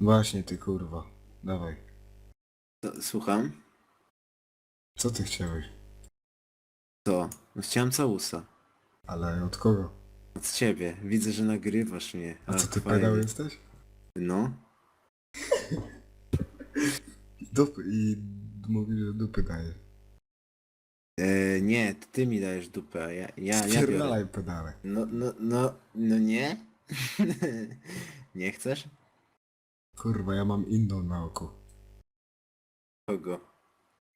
Właśnie ty kurwa. Dawaj. To, słucham? Co ty chciałeś? To. No chciałem całusa. Ale od kogo? Od ciebie. Widzę, że nagrywasz mnie. A co ty fajnie. pedał jesteś? No. Dupy i mówisz, że dupy daje. E, nie, to ty mi dajesz dupę, a ja, ja, ja biorę. Spierdalaj pedale. No, no, no, no nie? nie chcesz? Kurwa, ja mam inną na oku. Kogo?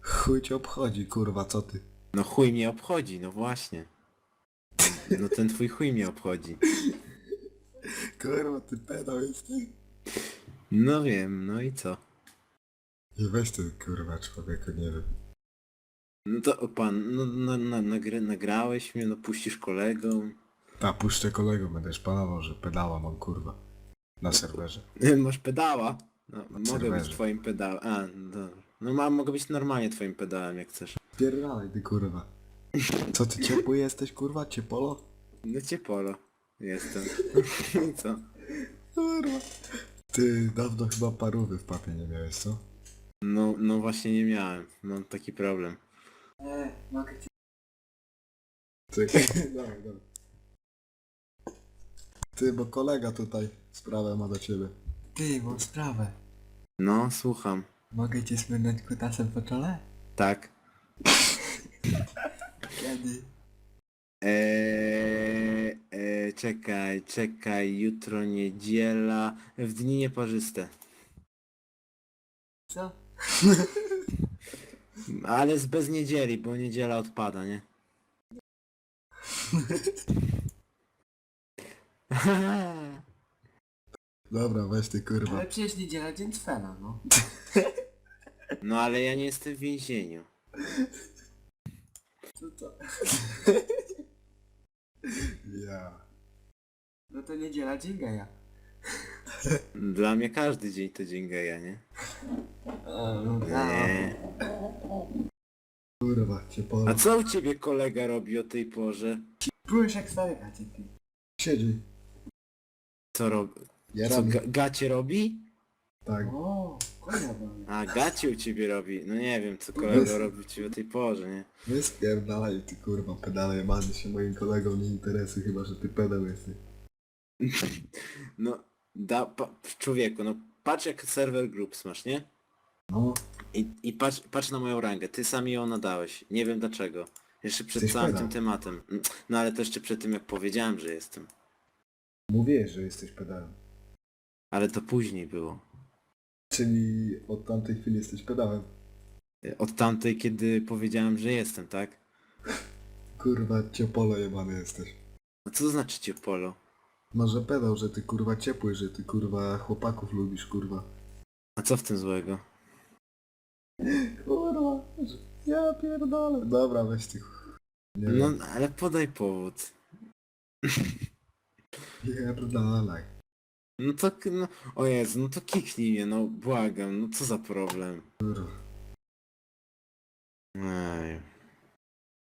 Chuj cię obchodzi, kurwa, co ty? No chuj mnie obchodzi, no właśnie. No ten twój chuj mnie obchodzi. Kurwa, ty pedał jesteś? No wiem, no i co? I weź ty, kurwa, człowieku, nie wiem. No to o pan, no, no, no nagry, nagrałeś mnie, no puścisz kolegom. Ta, puszczę kolegą, będę szpanował, że pedała mam, kurwa. Na serwerze. Masz pedała? No, mogę serwerze. być twoim pedałem. A, no dobra. No mam, mogę być normalnie twoim pedałem, jak chcesz. Spierdalaj, ty kurwa. Co ty ciepły jesteś, kurwa? Ciepolo? No cię polo. Jestem. I co? Kurwa. Ty dawno chyba parówy w papie nie miałeś, co? No, no właśnie nie miałem. Mam taki problem. Ty, dawaj, dawaj. Ty, bo kolega tutaj sprawę ma do ciebie. Ty, mam sprawę. No, słucham. Mogę cię smyrnąć kutasem po czole? Tak. Kiedy? Eee, eee, czekaj, czekaj, jutro niedziela, w dni nieparzyste. Co? Ale z bez niedzieli, bo niedziela odpada, nie? Dobra, weź ty kurwa. Ale przecież niedziela dzień Cfela, no. No ale ja nie jestem w więzieniu. Co to? Ja. No to niedziela dzień geja. Dla mnie każdy dzień to dzień geja, nie? A, no Nie. Kurwa, ciepło. A co u ciebie kolega robi o tej porze? Byłeś jak stary gacie, ty. Siedzi. Co robi? Ja Co, robię. ga gacie robi? Tak. O, konia mamy. A, gacie u ciebie robi. No nie wiem, co kolega robi u ciebie o tej porze, nie? Nie spierdalaj, ty kurwa, pedale jebany się moim kolegą nie interesuje, chyba że ty pedał jesteś. No, da, pa, człowieku, no patrz jak serwer groups masz, nie? No, I, i patrz, patrz na moją rangę, ty sam ją nadałeś. Nie wiem dlaczego. Jeszcze przed Jesteś całym pedał. tym tematem. No ale to jeszcze przed tym jak powiedziałem, że jestem. mówię, że jesteś pedałem. Ale to później było. Czyli od tamtej chwili jesteś pedałem. Od tamtej, kiedy powiedziałem, że jestem, tak? Kurwa, ciepolo jebany jesteś. No co to znaczy cię polo? Może pedał, że ty kurwa ciepły, że ty kurwa chłopaków lubisz, kurwa. A co w tym złego? Kurwa, że- ja pierdolę. Dobra, weź ty. ch- Nie No ale podaj powód. pierdalaj. No to, no, o Jezu, no to kiknij mnie, no błagam, no co za problem. Ej.